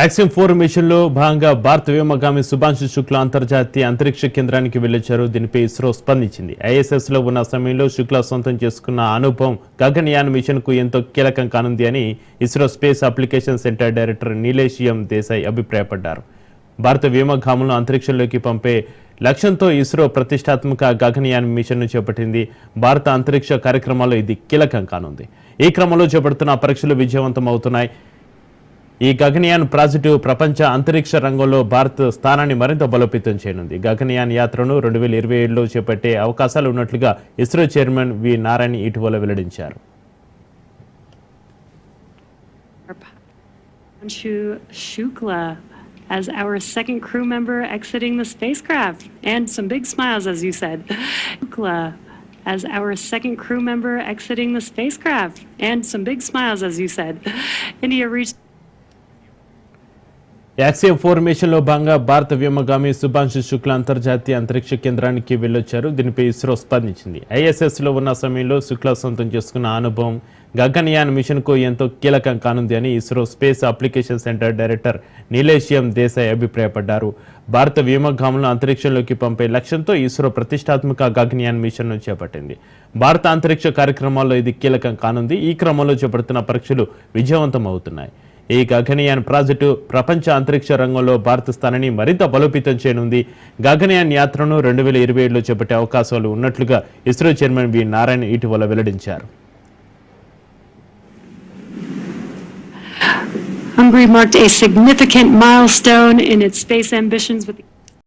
Axiom four మిషన్లో భాగంగా భారత వ్యోమగామి సుభాంశు శుక్ల అంతర్జాతీయ అంతరిక్ష కేంద్రానికి వెళ్ళొచ్చారు దీనిపై ఇస్రో స్పందించింది. ఐఎస్ఎస్లో ఉన్న సమయంలో శుక్ల సొంతం చేసుకున్న అనుభవం గగనయాన్ మిషన్కు ఎంతో కీలకం కానుంది అని ISRO space application centre director Nilesh M Desai అభిప్రాయపడ్డారు. భారత వ్యోమగాములను అంతరిక్షంలోకి పంపే లక్ష్యంతో ఇస్రో ప్రతిష్టాత్మక గగనయాన్ మిషన్ను చేపట్టింది. భారత అంతరిక్ష కార్యక్రమాల్లో ఇది కీలకం కానుంది. ఈ క్రమంలో చేపడుతున్న పరీక్షలు విజయవంతం అవుతున్నాయి ఈ గగనయాన్ ప్రాజెక్టు ప్రపంచ అంతరిక్ష రంగంలో భారత్ స్థానాన్ని మరింత బలోపేతం చేయనుంది. గగనయాన్ యాత్రను రెండు వేల ఇరవై ఏడులో చేపట్టే అవకాశాలు ఉన్నట్లుగా ఇస్రో చైర్మన్ వి నారాయణ ఇటీవల వెల్లడించారు. Shukla as our second crew member exiting the spacecraft. And some big smiles, as you said. As our second crew member exiting the spacecraft. And some big smiles, as you said. India reached. Axiom ఫోర్మేషన్లో భాగంగా భారత వ్యోమగామి శుభాంశు శుక్ల అంతర్జాతీయ అంతరిక్ష కేంద్రానికి వెళ్ళొచ్చారు. దీనిపై ఇస్రో స్పందించింది. ఐఎస్ఎస్లో ఉన్న సమయంలో శుక్ల సొంతం చేసుకున్న అనుభవం గగన్యాన్ మిషన్కు ఎంతో కీలకం కానుంది అని ISRO space application centre director Nilesh Desai అభిప్రాయపడ్డారు. భారత వ్యోమగాములను అంతరిక్షంలోకి పంపే లక్ష్యంతో ఇస్రో ప్రతిష్టాత్మక గగన్యాన్ మిషన్ను చేపట్టింది. భారత అంతరిక్ష కార్యక్రమాల్లో ఇది కీలకం కానుంది. ఈ క్రమంలో చేపడుతున్న పరీక్షలు విజయవంతం అవుతున్నాయి. ఈ గగనయాన్ ప్రాజెక్టు ప్రపంచ అంతరిక్ష రంగంలో భారత స్థానాన్ని మరింత బలోపేతం చేయనుంది. గగనయాన్ యాత్రను రెండు వేల ఇరవై ఏడులో చేపట్టే అవకాశాలు ఉన్నట్లుగా ఇస్రో చైర్మన్ వి నారాయణ ఇటీవల వెల్లడించారు. Hungary marked a significant milestone in its space ambitions with the